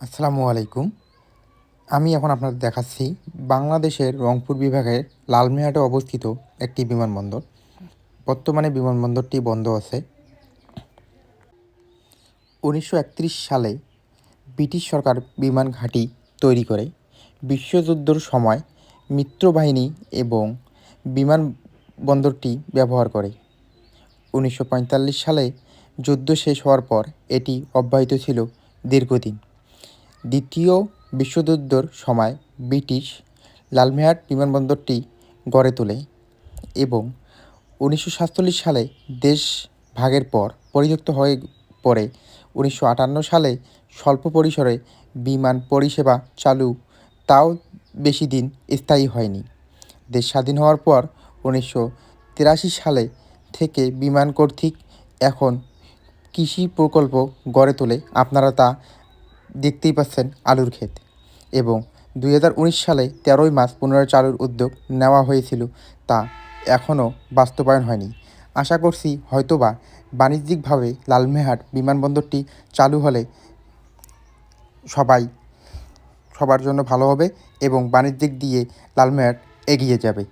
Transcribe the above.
আসসালামু আলাইকুম। আমি এখন আপনাদের দেখাচ্ছি বাংলাদেশের রংপুর বিভাগের লালমিহাটে অবস্থিত একটি বিমানবন্দর। বর্তমানে বিমানবন্দরটি বন্ধ আছে। উনিশশো একত্রিশ সালে ব্রিটিশ সরকার বিমান ঘাঁটি তৈরি করে। বিশ্বযুদ্ধর সময় মিত্রবাহিনী এবং বিমান বন্দরটি ব্যবহার করে। উনিশশো পঁয়তাল্লিশ সালে যুদ্ধ শেষ হওয়ার পর এটি অব্যাহত ছিল দীর্ঘদিন। দ্বিতীয় বিশ্বযুদ্ধর সময় ব্রিটিশ লালমেহাট বিমানবন্দরটি গড়ে তোলে এবং উনিশশো সাতচল্লিশ সালে দেশ ভাগের পর পরিত্যক্ত হয়ে পরে উনিশশো আটান্ন সালে স্বল্প পরিসরে বিমান পরিষেবা চালু, তাও বেশি দিন স্থায়ী হয়নি। দেশ স্বাধীন হওয়ার পর উনিশশো তিরাশি সালে থেকে বিমান কর্তৃক এখন কৃষি প্রকল্প গড়ে তোলে। আপনারা তা দেখতেই পাচ্ছেন আলুর ক্ষেত এবং দুই হাজার উনিশ সালে তেরোই মার্চ পুনরায় চালুর উদ্যোগ নেওয়া হয়েছিল তা এখনও বাস্তবায়ন হয়নি। আশা করছি হয়তোবা বাণিজ্যিকভাবে লালমেহাট বিমানবন্দরটি চালু হলে সবাই, সবার জন্য ভালো হবে এবং বাণিজ্যিক দিয়ে লালমেহাট এগিয়ে যাবে।